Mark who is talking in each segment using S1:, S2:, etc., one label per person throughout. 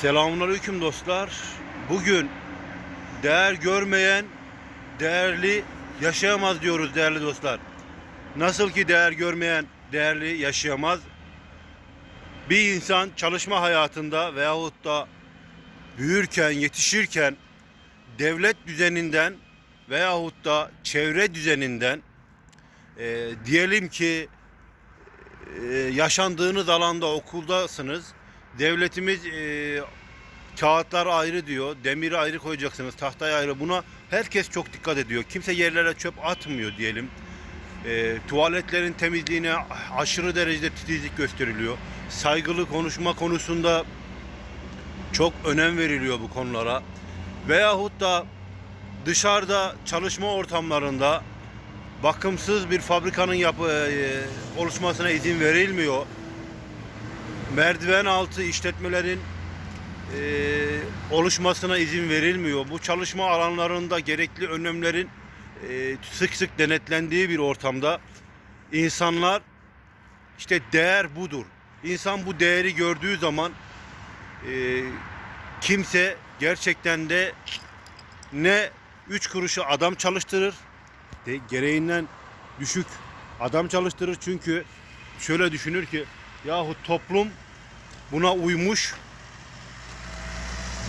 S1: Selamünaleyküm dostlar. Bugün değer görmeyen değerli yaşayamaz diyoruz değerli dostlar. Nasıl ki değer görmeyen değerli yaşayamaz. Bir insan çalışma hayatında veyahut da büyürken, yetişirken devlet düzeninden veyahut da çevre düzeninden e, diyelim ki e, yaşandığınız alanda okuldasınız. Devletimiz e, kağıtlar ayrı diyor, demiri ayrı koyacaksınız, tahtayı ayrı. Buna herkes çok dikkat ediyor. Kimse yerlere çöp atmıyor diyelim. E, tuvaletlerin temizliğine aşırı derecede titizlik gösteriliyor. Saygılı konuşma konusunda çok önem veriliyor bu konulara. Veyahut da dışarıda çalışma ortamlarında bakımsız bir fabrikanın yapı e, oluşmasına izin verilmiyor. Merdiven altı işletmelerin e, oluşmasına izin verilmiyor. Bu çalışma alanlarında gerekli önlemlerin e, sık sık denetlendiği bir ortamda insanlar işte değer budur. İnsan bu değeri gördüğü zaman e, kimse gerçekten de ne üç kuruşu adam çalıştırır de, gereğinden düşük adam çalıştırır çünkü şöyle düşünür ki yahu toplum buna uymuş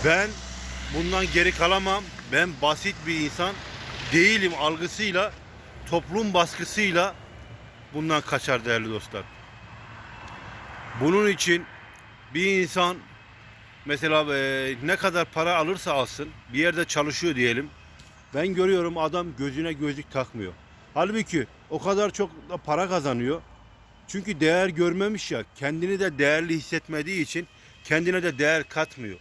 S1: ben bundan geri kalamam ben basit bir insan değilim algısıyla toplum baskısıyla bundan kaçar değerli dostlar. Bunun için bir insan mesela e, ne kadar para alırsa alsın bir yerde çalışıyor diyelim. Ben görüyorum adam gözüne gözlük takmıyor. Halbuki o kadar çok para kazanıyor. Çünkü değer görmemiş ya kendini de değerli hissetmediği için kendine de değer katmıyor.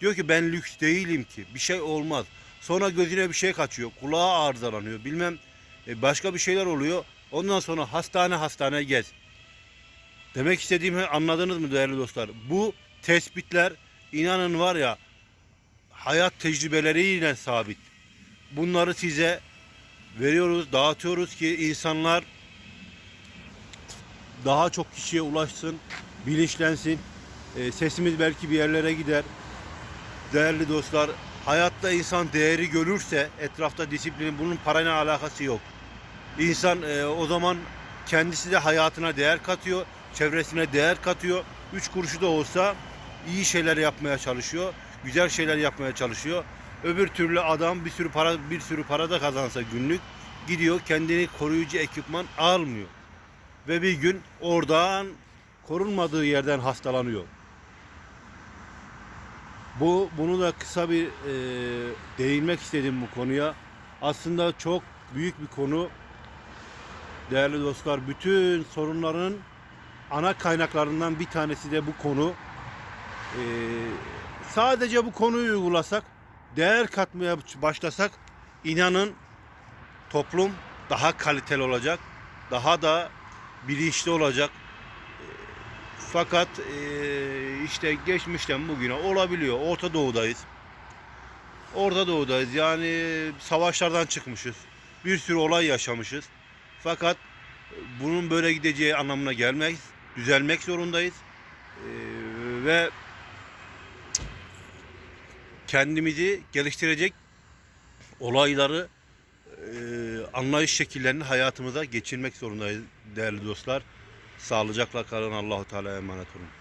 S1: Diyor ki ben lüks değilim ki bir şey olmaz. Sonra gözüne bir şey kaçıyor. Kulağı arızalanıyor. Bilmem e, başka bir şeyler oluyor. Ondan sonra hastane hastane gez. Demek istediğimi anladınız mı değerli dostlar? Bu tespitler inanın var ya hayat tecrübeleriyle sabit. Bunları size veriyoruz, dağıtıyoruz ki insanlar daha çok kişiye ulaşsın, bilinçlensin. E, sesimiz belki bir yerlere gider. Değerli dostlar, hayatta insan değeri görürse etrafta disiplinin bunun parayla alakası yok. İnsan e, o zaman kendisi de hayatına değer katıyor, çevresine değer katıyor. Üç kuruşu da olsa iyi şeyler yapmaya çalışıyor, güzel şeyler yapmaya çalışıyor. Öbür türlü adam bir sürü para bir sürü para da kazansa günlük gidiyor kendini koruyucu ekipman almıyor. Ve bir gün oradan korunmadığı yerden hastalanıyor. Bu bunu da kısa bir e, değinmek istedim bu konuya. Aslında çok büyük bir konu. Değerli dostlar, bütün sorunların ana kaynaklarından bir tanesi de bu konu. E, sadece bu konuyu uygulasak, değer katmaya başlasak, inanın toplum daha kaliteli olacak, daha da bilinçli olacak. Fakat e, işte geçmişten bugüne olabiliyor. Orta Doğu'dayız. Orta Doğu'dayız. Yani savaşlardan çıkmışız. Bir sürü olay yaşamışız. Fakat bunun böyle gideceği anlamına gelmeyiz. Düzelmek zorundayız. E, ve kendimizi geliştirecek olayları e, anlayış şekillerini hayatımıza geçirmek zorundayız değerli dostlar. Sağlıcakla kalın. Allahu Teala'ya emanet olun.